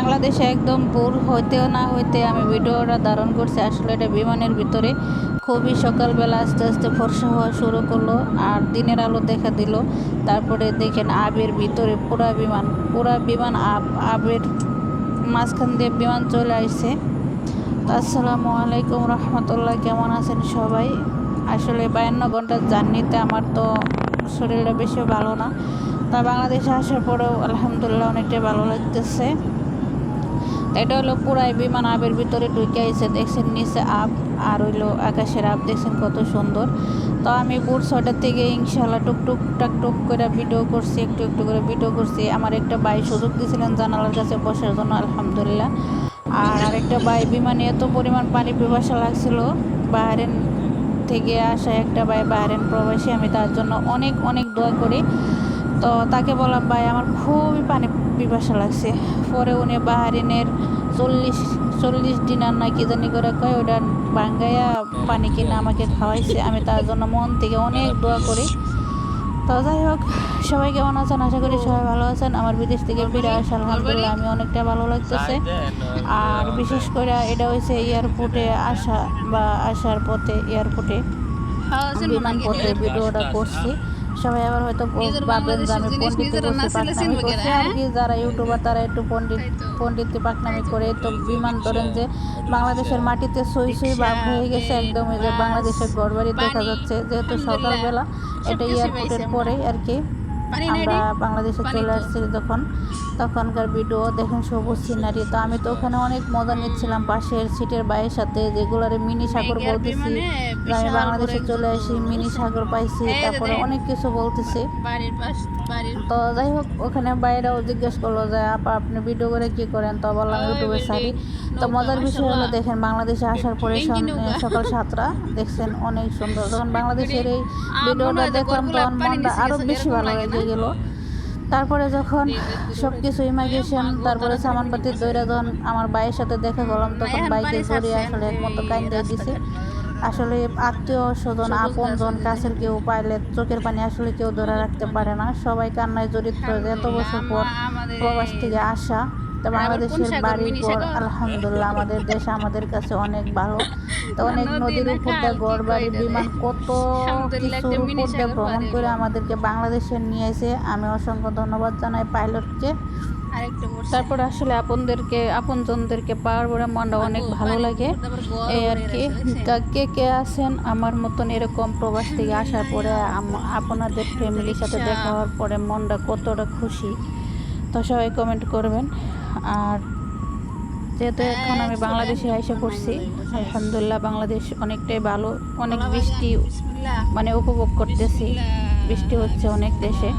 বাংলাদেশে একদম ভোর হইতেও না হইতে আমি ভিডিওটা ধারণ করছি। আসলে এটা বিমানের ভিতরে খুবই সকালবেলা আস্তে আস্তে ফর্সা হওয়া শুরু করল আর দিনের আলো দেখা দিল। তারপরে দেখেন আবের ভিতরে পুরা বিমান পুরা বিমান আব, আবের মাঝখান দিয়ে বিমান চলে আসছে। আসসালামু আলাইকুম রহমতুল্লাহ, কেমন আছেন সবাই? আসলে বায়ান্ন ঘণ্টার জার্নিতে আমার তো শরীরটা বেশি ভালো না। তা বাংলাদেশে আসার পরেও আলহামদুলিল্লাহ অনেকটাই ভালো লাগতেছে। এটা হলো পুরাই বিমান আবের ভিতরে ঢুকে আইছে, দেখছেন নিচে আপ আর হইল আকাশের আপ দেখছেন কত সুন্দর। তো আমি ভোর ছয়টার থেকে ইনশাল্লাহ টুকটুক টাক টুক করে ভিডিও করছি, একটু একটু করে ভিডিও করছি। আমার একটা ভাই সুযোগ দিয়েছিলেন জানালার কাছে বসার জন্য, আলহামদুলিল্লাহ। আর আরেকটা ভাই, বিমানে এত পরিমাণ পানি পিপাসা লাগছিল, বাহারেন থেকে আসা একটা ভাই, বাহারেন প্রবাসী, আমি তার জন্য অনেক অনেক দোয়া করি। তো তাকে বললাম ভাই আমার খুবই পানি পিপাসা লাগছে। পরে উনি বাহারিনের চল্লিশ চল্লিশ দিনার না কি জানি করে কয় ওটা বাঙ্গাইয়া পানি কিনে আমাকে খাওয়াইছে। আমি তার জন্য মন থেকে অনেক দোয়া করি। তো যাই হোক সবাই কেমন আছেন? আশা করি সবাই ভালো আছেন। আমার বিদেশ থেকে ফিরে আসা আলহামদুলিল্লাহ আমি অনেকটা ভালো লাগতেছে। আর বিশেষ করে এটা হয়েছে এয়ারপোর্টে আসা বা আসার পথে এয়ারপোর্টে বিমান পথে ভিডিওটা করছি। সবাই আবার হয়তো ভাববেন যে আমি পণ্ডিত পাকনামি করছি। আর কি যারা ইউটিউবার তারা একটু পণ্ডিত পণ্ডিত পাকনামি করে তো বিমান ধরেন যে বাংলাদেশের মাটিতে সই সই ভাব হয়ে গেছে একদম এই যে বাংলাদেশের গড়বাড়ি দেখা যাচ্ছে। যেহেতু সকালবেলা এটা এয়ারপোর্টের পরেই আর কি। আমরা বাংলাদেশে চলে আসছি যখন তখনকার ভিডিও দেখেন সবুজ সিনারি তো আমি তো ওখানে অনেক মজা নিচ্ছিলাম পাশের সিটের বাইয়ের সাথে যেগুলারে মিনি সাগর বলতেছি। আমি বাংলাদেশে চলে আসি মিনি সাগর পাইছি তারপরে অনেক কিছু বলতেছি। তো যাই হোক ওখানে বাইরেও জিজ্ঞেস করল যে আপা আপনি ভিডিও করে কি করেন? তো বললাম ইউটিউবে সারি তো মজার বিষয় হলো দেখেন বাংলাদেশে আসার পরে সকাল সাতটা দেখছেন অনেক সুন্দর। যখন বাংলাদেশের এই ভিডিওটা দেখলাম তখন মনটা নিচে আরও বেশি ভালো লাগে না? গেল। তারপরে যখন সব কিছু ইমার্জেশন তারপরে তাড়াতাড়ি সামানপাতির দৈরা যখন আমার ভাইয়ের সাথে দেখা করলাম তখন বাইকে ঘুরে জড়িয়ে আসলে একমতো এই কান্দে দিছে। আসলে আত্মীয় স্বজন আপনজন আপন জন কাছের কেউ পাইলে চোখের পানি আসলে কেউ ধরে রাখতে পারে না। সবাই কান্নায় জড়িত এত বছর পর প্রবাস থেকে আসা। তো বাংলাদেশের? বাড়ির পর আলহামদুলিল্লাহ আমাদের দেশ আমাদের কাছে অনেক ভালো। তো অনেক নদী নদীর উপর দিয়ে ঘর বাড়ি বিমান কত কিছুর উপর দিয়ে ভ্রমণ করে আমাদেরকে বাংলাদেশে নিয়ে এসে আমি অসংখ্য ধন্যবাদ জানাই পাইলটকে। তারপর আসলে আপনদেরকে আপনজনদেরকে পাওয়ার পরে মনটা অনেক ভালো লাগে। এই আর কি। কে কে আছেন? আমার মতন এরকম প্রবাস থেকে আসার পরে আপনাদের ফ্যামিলির সাথে দেখা হওয়ার পরে মনটা কতটা খুশি তো সবাই কমেন্ট করবেন। আর যেহেতু এখন আমি বাংলাদেশে এসে পড়ছি, আলহামদুলিল্লাহ বাংলাদেশ অনেকটাই ভালো, অনেক বৃষ্টি মানে উপভোগ করতেছি। বৃষ্টি হচ্ছে অনেক দেশে।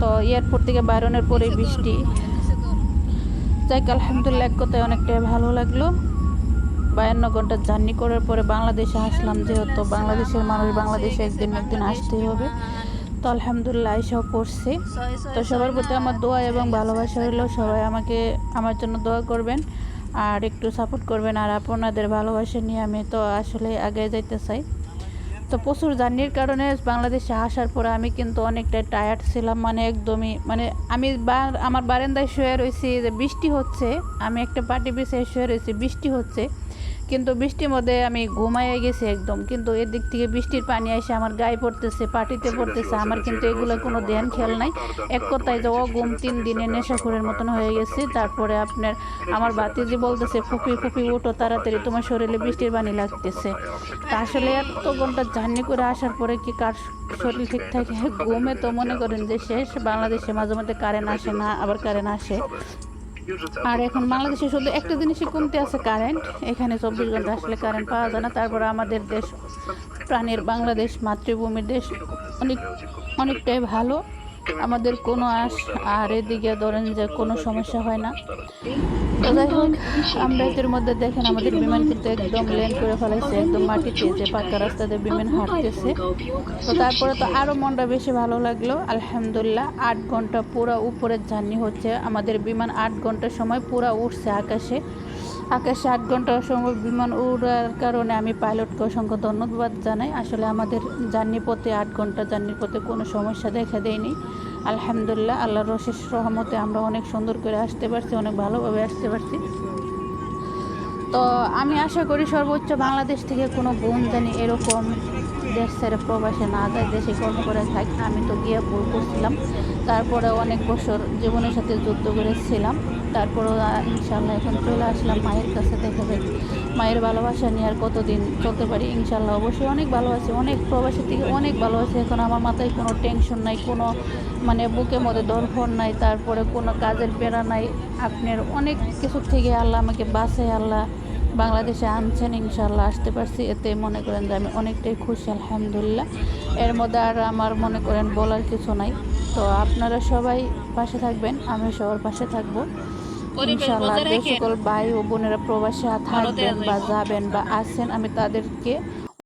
তো এয়ারপোর্ট থেকে বাইরনের পরেই বৃষ্টি। যাই আলহামদুলিল্লাহ এক কথায় অনেকটাই ভালো লাগল। বায়ান্ন ঘণ্টা জার্নি করার পরে বাংলাদেশে আসলাম, যেহেতু বাংলাদেশের মানুষ বাংলাদেশে একদিন একদিন আসতেই হবে। তো আলহামদুলিল্লাহ এসব করছি তো সবার প্রতি আমার দোয়া এবং ভালোবাসা হইল সবাই আমাকে, আমার জন্য দোয়া করবেন আর একটু সাপোর্ট করবেন। আর আপনাদের ভালোবাসা নিয়ে আমি তো আসলে আগে যাইতে চাই। তো প্রচুর জার্নির কারণে বাংলাদেশে আসার পরে আমি কিন্তু অনেকটা টায়ার্ড ছিলাম। মানে একদমই মানে আমি আমার বারান্দায় শুয়ে রয়েছি যে বৃষ্টি হচ্ছে। আমি একটা পার্টি বিছে শুয়ে রয়েছি বৃষ্টি হচ্ছে। কিন্তু বৃষ্টির মধ্যে আমি ঘুমাইয়ে গেছি একদম। কিন্তু এদিক থেকে বৃষ্টির পানি এসে আমার গায়ে পড়তেছে পাটিতে পড়তেছে। আমার কিন্তু এগুলো কোনো ধ্যান খেয়াল নাই। এক কথায় যে ঘুম তিন দিনে নেশাখোরের মতন হয়ে গেছি। তারপরে আপনার আমার বাতিজি বলতেছে ফুপি ফুপি উঠো তাড়াতাড়ি তোমার শরীরে বৃষ্টির পানি লাগতেছে। তা আসলে এত ঘণ্টা জার্নি করে আসার পরে কি কার শরীর ঠিক থাকে? ঘুমে তো মনে করেন যে শেষ বাংলাদেশে মাঝে মধ্যে কারেন্ট আসে না আবার কারেন্ট আসে। আর এখন বাংলাদেশে শুধু একটা জিনিসই কমতে আছে কারেন্ট এখানে চব্বিশ ঘণ্টা আসলে কারেন্ট পাওয়া যায় না। তারপরে আমাদের দেশ, প্রাণের বাংলাদেশ, মাতৃভূমির দেশ অনেক অনেকটাই ভালো। আমাদের কোনো আস আর এদিকে ধরেন যে কোনো সমস্যা হয় না। তো যাই হোক, আমরা এর মধ্যে দেখেন আমাদের বিমান কিন্তু একদম ল্যান্ড করে ফেলাইছে, একদম মাটিতে যে পাকা রাস্তাতে বিমান হাঁটতেছে। তো তারপরে তো আরও মনটা বেশি ভালো লাগল। আলহামদুলিল্লাহ, আট ঘণ্টা পুরো উপরের জার্নি হচ্ছে। আমাদের বিমান আট ঘণ্টার সময় পুরো উঠছে আকাশে। আকাশে আট ঘণ্টা সময় বিমান উড়ার কারণে আমি পাইলটকে অসংখ্য ধন্যবাদ জানাই। আসলে আমাদের জার্নি পথে আট ঘণ্টা জার্নির পথে কোনো সমস্যা দেখা দেয়নি। আলহামদুলিল্লাহ, আল্লাহর রশেষ রহমতে আমরা অনেক সুন্দর করে আসতে পারছি, অনেক ভালোভাবে আসতে পারছি। তো আমি আশা করি সর্বোচ্চ বাংলাদেশ থেকে কোনো বোন জানি এরকম দেশ ছেড়ে প্রবাসে না যায়, দেশে কর্ম করে থাক, আমি তো গিয়ে ভুল করছিলাম। তারপরে অনেক বছর জীবনের সাথে যুদ্ধ করেছিলাম। তারপরে ইনশাল্লাহ এখন চলে আসলাম মায়ের কাছে দেখা যাক। মায়ের ভালোবাসা নিয়ে আর কতদিন চলতে পারি ইনশাল্লাহ অবশ্যই অনেক ভালোবাসি অনেক প্রবাসী থেকে অনেক ভালোবাসি এখন আমার মাথায় কোনো টেনশন নাই, কোনো মানে বুকের মধ্যে দরফর নাই, তারপরে কোনো কাজের পেরা নাই। আপনার অনেক কিছু থেকে আল্লাহ আমাকে বাঁচায়, আল্লাহ বাংলাদেশে আনছেন ইনশাল্লাহ আসতে পারছি। এতে মনে করেন যে আমি অনেকটাই খুশি আলহামদুলিল্লাহ। এর মধ্যে আর আমার মনে করেন বলার কিছু নাই। তো আপনারা সবাই পাশে থাকবেন আমি সবার পাশে থাকব। ইনশাল্লাহ যে সকল ভাই ও বোনেরা প্রবাসে থাকবেন বা যাবেন বা আছেন আমি তাদেরকে